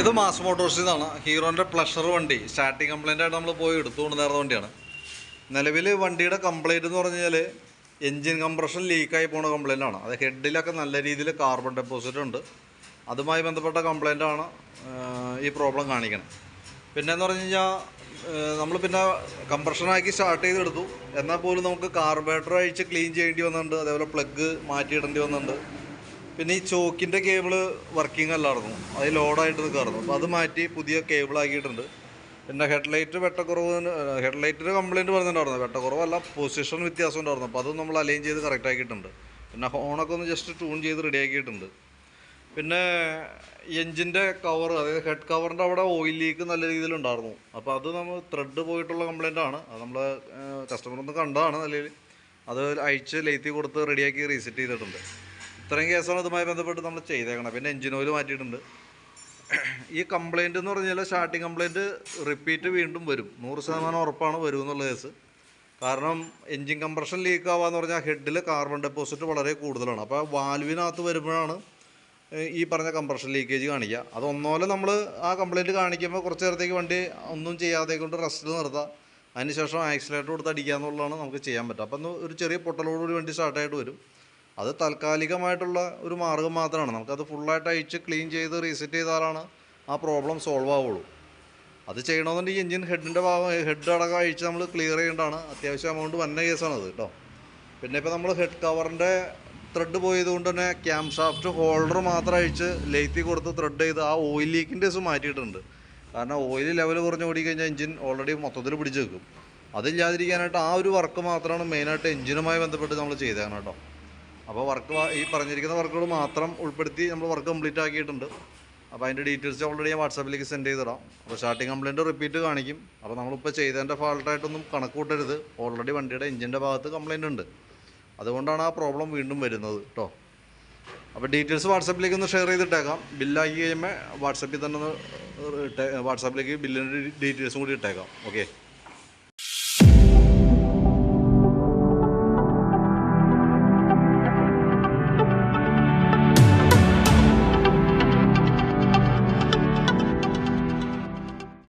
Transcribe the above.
ഇത് മാസ് മോട്ടോഴ്സിൽ നിന്നാണ് ഹീറോന്റെ പ്ലഷർ വണ്ടി. സ്റ്റാർട്ടിങ് കംപ്ലൈന്റ് ആയിട്ട് നമ്മൾ പോയി എടുത്തുകൊണ്ടിരുന്ന വണ്ടിയാണ്. നിലവിൽ വണ്ടിയുടെ കംപ്ലൈന്റ് എന്ന് പറഞ്ഞു കഴിഞ്ഞാൽ എൻജിൻ കംപ്രഷൻ ലീക്കായി പോണ കംപ്ലൈന്റ് ആണ്. അത് ഹെഡിലൊക്കെ നല്ല രീതിയിൽ കാർബൺ ഡെപ്പോസിറ്റ് ഉണ്ട്. അതുമായി ബന്ധപ്പെട്ട കംപ്ലൈന്റ് ആണ് ഈ പ്രോബ്ലം കാണിക്കണം. പിന്നെ എന്ന് പറഞ്ഞു കഴിഞ്ഞാൽ നമ്മൾ പിന്നെ കംപ്രഷനാക്കി സ്റ്റാർട്ട് ചെയ്തെടുത്തു. എന്നാൽ പോലും നമുക്ക് കാർബേറ്റർ അഴിച്ച് ക്ലീൻ ചെയ്യേണ്ടി വന്നിട്ടുണ്ട്. അതേപോലെ പ്ലഗ് മാറ്റിയിടേണ്ടി വന്നിട്ടുണ്ട്. പിന്നെ ഈ ചോക്കിന്റെ കേബിൾ വർക്കിംഗ് അല്ലായിരുന്നു. അത് ലോഡായിട്ട് നിൽക്കായിരുന്നു അപ്പോൾ അത് മാറ്റി പുതിയ കേബിൾ ആക്കിയിട്ടുണ്ട്. പിന്നെ ഹെഡ്ലൈറ്റ് വെട്ടക്കുറവ് ഹെഡ്ലൈറ്റിന് കംപ്ലയിന്റ് പറഞ്ഞിട്ടുണ്ടായിരുന്നു. വെട്ടക്കുറവല്ല പൊസിഷൻ വ്യത്യാസം ഉണ്ടായിരുന്നു. അപ്പോൾ അതും നമ്മൾ അലൈൻ ചെയ്ത് കറക്റ്റ് ആക്കിയിട്ടുണ്ട്. പിന്നെ ഹോണൊക്കെ ഒന്ന് ജസ്റ്റ് ട്യൂൺ ചെയ്ത് റെഡി ആക്കിയിട്ടുണ്ട്. പിന്നെ എഞ്ചിന്റെ കവർ അതായത് ഹെഡ് കവറിന്റെ അവിടെ ഓയിൽ ലീക്ക് നല്ല രീതിയിലുണ്ടായിരുന്നു അപ്പോൾ അത് നമ്മൾ ത്രെഡ് പോയിട്ടുള്ള കംപ്ലയിന്റ് ആണ്. അത് നമ്മൾ കസ്റ്റമർ ഒന്ന് കണ്ടതാണ് അല്ലെങ്കിൽ അത് അയച്ച് ലേത്തി കൊടുത്ത് റെഡിയാക്കി റീസെറ്റ് ചെയ്തിട്ടുണ്ട്. ഇത്രയും കേസാണ് അതുമായി ബന്ധപ്പെട്ട് നമ്മൾ ചെയ്തേക്കണം. പിന്നെ എഞ്ചിൻ ഓയിൽ മാറ്റിയിട്ടുണ്ട്. ഈ കംപ്ലൈന്റ് എന്ന് പറഞ്ഞാൽ സ്റ്റാർട്ടിങ് കംപ്ലൈന്റ് റിപ്പീറ്റ് വീണ്ടും വരും. നൂറ് ശതമാനം ഉറപ്പാണ് വരും എന്നുള്ള കേസ്. കാരണം എൻജിൻ കംപ്രഷൻ ലീക്ക് ആവാന്ന് പറഞ്ഞാൽ ഹെഡിൽ കാർബൺ ഡെപ്പോസിറ്റ് വളരെ കൂടുതലാണ്. അപ്പോൾ വാൽവിനകത്ത് വരുമ്പോഴാണ് ഈ പറഞ്ഞ കംപ്രഷൻ ലീക്കേജ് കാണിക്കുക. അത് നമ്മൾ ആ കംപ്ലൈന്റ് കാണിക്കുമ്പോൾ കുറച്ച് നേരത്തേക്ക് വണ്ടി ഒന്നും ചെയ്യാതെ കൊണ്ട് റെസ്റ്റിൽ നിർത്താം. അതിനുശേഷം ആക്സിലേറ്റർ കൊടുത്ത് അടിക്കുക എന്നുള്ളതാണ് നമുക്ക് ചെയ്യാൻ പറ്റുക. അപ്പം ഒരു ചെറിയ പൊട്ടലോടുകൂടി വണ്ടി സ്റ്റാർട്ടായിട്ട് വരും. അത് താൽക്കാലികമായിട്ടുള്ള ഒരു മാർഗം മാത്രമാണ്. നമുക്കത് ഫുള്ളായിട്ട് അഴിച്ച് ക്ലീൻ ചെയ്ത് റീസെറ്റ് ചെയ്താലാണ് ആ പ്രോബ്ലം സോൾവ് ആവുള്ളൂ. അത് ചെയ്യണമെന്നുണ്ടെങ്കിൽ എഞ്ചിൻ ഹെഡിന്റെ ഭാഗം ഹെഡ് അടക്കം അഴിച്ച് നമ്മൾ ക്ലിയർ ചെയ്യേണ്ടതാണ്. അത്യാവശ്യം എമൗണ്ട് വന്ന കേസാണത് കേട്ടോ പിന്നെ ഇപ്പോൾ നമ്മൾ ഹെഡ് കവറിന്റെ ത്രെഡ് പോയതുകൊണ്ട് തന്നെ ക്യാം ഷാഫ്റ്റ് ഹോൾഡർ മാത്രം അഴിച്ച് ലേത്തി കൊടുത്ത് ത്രെഡ് ചെയ്ത് ആ ഓയിൽ ലീക്കിന്റെ ദിവസം മാറ്റിയിട്ടുണ്ട്. കാരണം ഓയിൽ ലെവൽ കുറഞ്ഞ് ഓടിക്കഴിഞ്ഞാൽ എഞ്ചിൻ ഓൾറെഡി മൊത്തത്തിൽ പിടിച്ച് വെക്കും അതില്ലാതിരിക്കാനായിട്ട് ആ ഒരു വർക്ക് മാത്രമാണ് മെയിനായിട്ട് എഞ്ചിനുമായി ബന്ധപ്പെട്ട് നമ്മൾ ചെയ്തേക്കണം കേട്ടോ അപ്പോൾ വർക്ക് ഈ പറഞ്ഞിരിക്കുന്ന വർക്കുകൾ മാത്രം ഉൾപ്പെടുത്തി നമ്മൾ വർക്ക് കംപ്ലീറ്റ് ആക്കിയിട്ടുണ്ട്. അപ്പോൾ അതിന്റെ ഡീറ്റെയിൽസ് ഓൾറെഡി ഞാൻ വാട്സാപ്പിലേക്ക് സെൻഡ് ചെയ്തിടാം. അപ്പോൾ സ്റ്റാർട്ടിങ് കംപ്ലയിന്റ് റിപ്പീറ്റ് കാണിക്കും. അപ്പോൾ നമ്മളിപ്പോൾ ചെയ്തതിന്റെ ഫാൾട്ടായിട്ടൊന്നും കണക്ക് കൂട്ടരുത് ഓൾറെഡി വണ്ടിയുടെ എഞ്ചിന്റെ ഭാഗത്ത് കംപ്ലയിന്റ് ഉണ്ട്. അതുകൊണ്ടാണ് ആ പ്രോബ്ലം വീണ്ടും വരുന്നത് കേട്ടോ അപ്പോൾ ഡീറ്റെയിൽസ് വാട്സാപ്പിലേക്ക് ഒന്ന് ഷെയർ ചെയ്തിട്ടേക്കാം. ബില്ലാക്കി കഴിയുമ്പോൾ വാട്സാപ്പിൽ തന്നെ ഒന്ന് വാട്സാപ്പിലേക്ക് ബില്ലിന്റെ ഡീറ്റെയിൽസും കൂടി ഇട്ടേക്കാം. ഓക്കെ